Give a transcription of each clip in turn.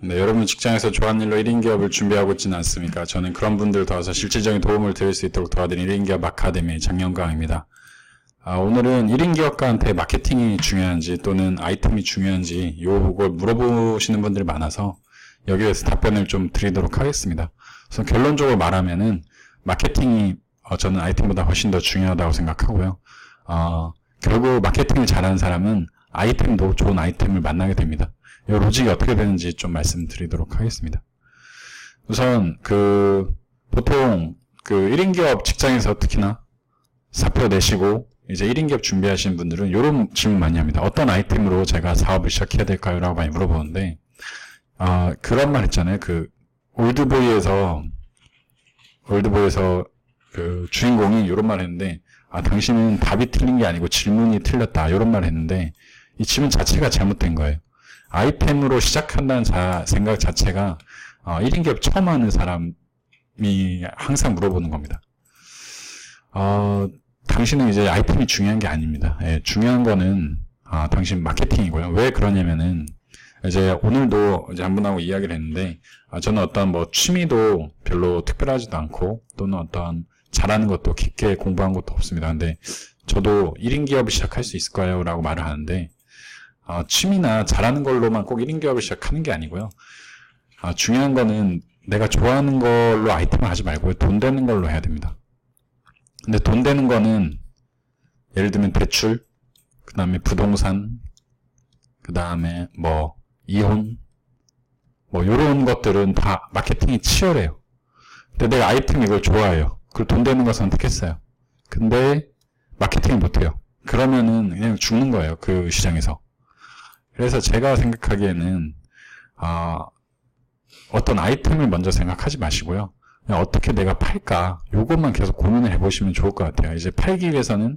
네, 여러분 직장에서 좋아하는 일로 1인 기업을 준비하고 있지는 않습니까? 저는 그런 분들 도와서 실질적인 도움을 드릴 수 있도록 도와드리는 1인 기업 아카데미 장영광입니다. 아, 오늘은 1인 기업가한테 마케팅이 중요한지 또는 아이템이 중요한지 요걸 물어보시는 분들이 많아서 여기에 대해서 답변을 좀 드리도록 하겠습니다. 우선 결론적으로 말하면은 마케팅이 어, 저는 아이템보다 훨씬 더 중요하다고 생각하고요. 어, 결국 마케팅을 잘하는 사람은 아이템도 좋은 아이템을 만나게 됩니다. 이 로직이 어떻게 되는지 좀 말씀드리도록 하겠습니다. 우선 그 보통 그 1인 기업 직장에서 특히나 사표 내시고 이제 1인 기업 준비하시는 분들은 이런 질문 많이 합니다. 어떤 아이템으로 제가 사업을 시작해야 될까요? 라고 많이 물어보는데 아 그런 말 했잖아요. 그 올드보이에서 올드보이에서 그 주인공이 이런 말 했는데 아 당신은 답이 틀린 게 아니고 질문이 틀렸다 이런 말 했는데 이 질문 자체가 잘못된 거예요. 아이템으로 시작한다는 자, 생각 자체가 어, 1인 기업 처음 하는 사람이 항상 물어보는 겁니다. 어, 당신은 이제 아이템이 중요한 게 아닙니다. 예, 중요한 거는 아, 당신 마케팅이고요. 왜 그러냐면은 이제 오늘도 이제 한 분하고 이야기를 했는데 아, 저는 어떤 뭐 취미도 별로 특별하지도 않고 또는 어떤 잘하는 것도 깊게 공부한 것도 없습니다. 근데 저도 1인 기업을 시작할 수 있을까요? 라고 말을 하는데 어, 취미나 잘하는 걸로만 꼭 1인 기업을 시작하는 게 아니고요. 어, 중요한 거는 내가 좋아하는 걸로 아이템을 하지 말고 돈 되는 걸로 해야 됩니다. 근데 돈 되는 거는 예를 들면 대출, 그 다음에 부동산, 그 다음에 뭐 이혼, 뭐 이런 것들은 다 마케팅이 치열해요. 근데 내가 아이템 이걸 좋아해요. 그걸 돈 되는 거 선택했어요. 근데 마케팅을 못해요. 그러면은 그냥 죽는 거예요. 그 시장에서. 그래서 제가 생각하기에는 어, 어떤 아이템을 먼저 생각하지 마시고요. 어떻게 내가 팔까 요것만 계속 고민을 해보시면 좋을 것 같아요. 이제 팔기 위해서는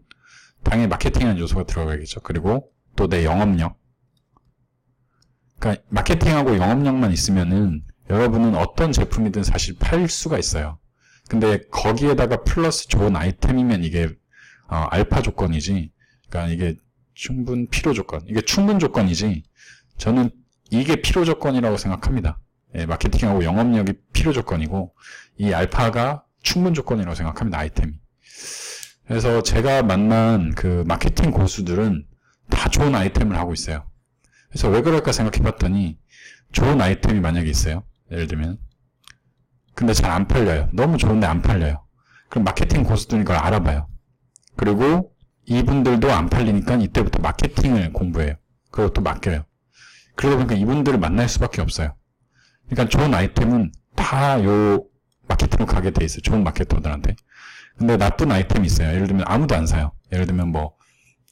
당연히 마케팅이라는 요소가 들어가겠죠. 그리고 또 내 영업력. 그러니까 마케팅하고 영업력만 있으면은 여러분은 어떤 제품이든 사실 팔 수가 있어요. 근데 거기에다가 플러스 좋은 아이템이면 이게 어, 알파 조건이지. 그러니까 이게 충분 필요 조건. 이게 충분 조건이지. 저는 이게 필요 조건이라고 생각합니다. 예, 마케팅하고 영업력이 필요 조건이고 이 알파가 충분 조건이라고 생각합니다. 아이템이. 그래서 제가 만난 그 마케팅 고수들은 다 좋은 아이템을 하고 있어요. 그래서 왜 그럴까 생각해 봤더니 좋은 아이템이 만약에 있어요. 예를 들면 근데 잘 안 팔려요. 너무 좋은데 안 팔려요. 그럼 마케팅 고수들이 그걸 알아봐요. 그리고 이분들도 안 팔리니까 이때부터 마케팅을 공부해요. 그것도 맡겨요. 그러다 보니까 이분들을 만날 수밖에 없어요. 그러니까 좋은 아이템은 다 요 마케팅으로 가게 돼 있어요. 좋은 마케터들한테. 근데 나쁜 아이템이 있어요. 예를 들면 아무도 안 사요. 예를 들면 뭐,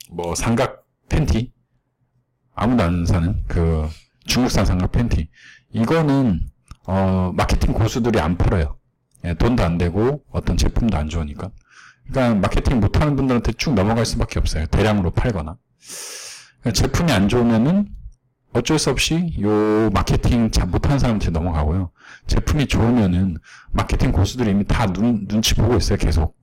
뭐 삼각 팬티? 아무도 안 사는 그 중국산 삼각 팬티. 이거는, 어, 마케팅 고수들이 안 팔아요. 예, 돈도 안 되고 어떤 제품도 안 좋으니까. 그러니까 마케팅 못하는 분들한테 쭉 넘어갈 수밖에 없어요. 대량으로 팔거나. 그러니까 제품이 안 좋으면은 어쩔 수 없이 요 마케팅 잘 못하는 사람한테 넘어가고요. 제품이 좋으면은 마케팅 고수들이 이미 다 눈, 눈치 보고 있어요. 계속.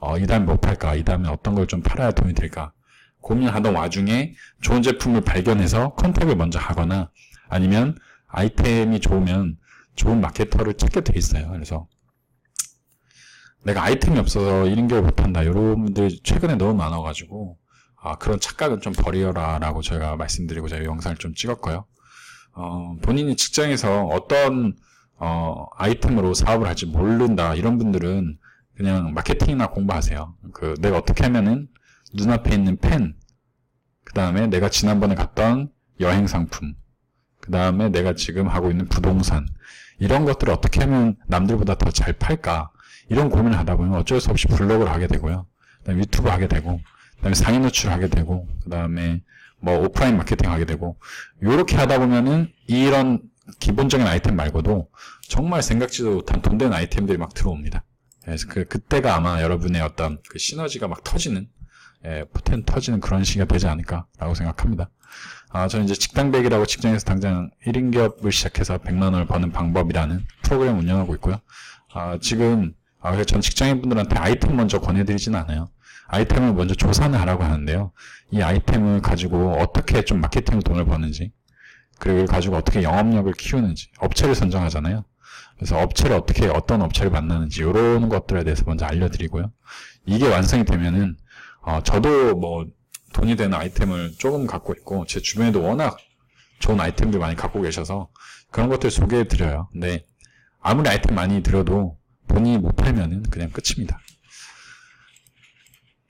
어, 이 다음에 뭐 팔까? 이 다음에 어떤 걸 좀 팔아야 돈이 될까? 고민하던 와중에 좋은 제품을 발견해서 컨택을 먼저 하거나 아니면 아이템이 좋으면 좋은 마케터를 찾게 돼 있어요. 그래서 내가 아이템이 없어서 1인 기업 못한다. 이런 분들이 최근에 너무 많아가지고 아, 그런 착각은 좀 버리어라 라고 제가 말씀드리고 제가 영상을 좀 찍었고요. 어, 본인이 직장에서 어떤 어, 아이템으로 사업을 할지 모른다 이런 분들은 그냥 마케팅이나 공부하세요. 그 내가 어떻게 하면은 눈앞에 있는 펜, 그 다음에 내가 지난번에 갔던 여행 상품, 그 다음에 내가 지금 하고 있는 부동산 이런 것들을 어떻게 하면 남들보다 더 잘 팔까 이런 고민을 하다 보면 어쩔 수 없이 블로그를 하게 되고요. 그다음에 유튜브 하게 되고, 그다음에 상위 노출을 하게 되고, 그다음에 뭐 오프라인 마케팅 하게 되고, 이렇게 하다 보면은 이런 기본적인 아이템 말고도 정말 생각지도 못한 돈 되는 아이템들이 막 들어옵니다. 그래서 그 그때가 아마 여러분의 어떤 그 시너지가 막 터지는, 예, 포텐 터지는 그런 시기가 되지 않을까라고 생각합니다. 아, 저는 이제 직당백이라고 직장에서 당장 1인 기업을 시작해서 100만 원을 버는 방법이라는 프로그램 운영하고 있고요. 아, 지금 아, 그래서 전 직장인분들한테 아이템 먼저 권해드리진 않아요. 아이템을 먼저 조사는 하라고 하는데요. 이 아이템을 가지고 어떻게 좀 마케팅으로 돈을 버는지, 그리고 가지고 어떻게 영업력을 키우는지 업체를 선정하잖아요. 그래서 업체를 어떻게 어떤 업체를 만나는지 이런 것들에 대해서 먼저 알려드리고요. 이게 완성이 되면은 어, 저도 뭐 돈이 되는 아이템을 조금 갖고 있고 제 주변에도 워낙 좋은 아이템들 많이 갖고 계셔서 그런 것들 소개해 드려요. 근데 아무리 아이템 많이 들여도 돈이 못 팔면은 그냥 끝입니다.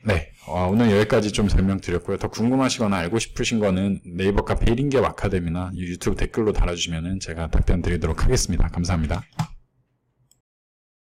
네, 어, 오늘 여기까지 좀 설명드렸고요. 더 궁금하시거나 알고 싶으신 거는 네이버 카페 1인기업 아카데미나 유튜브 댓글로 달아주시면 제가 답변 드리도록 하겠습니다. 감사합니다.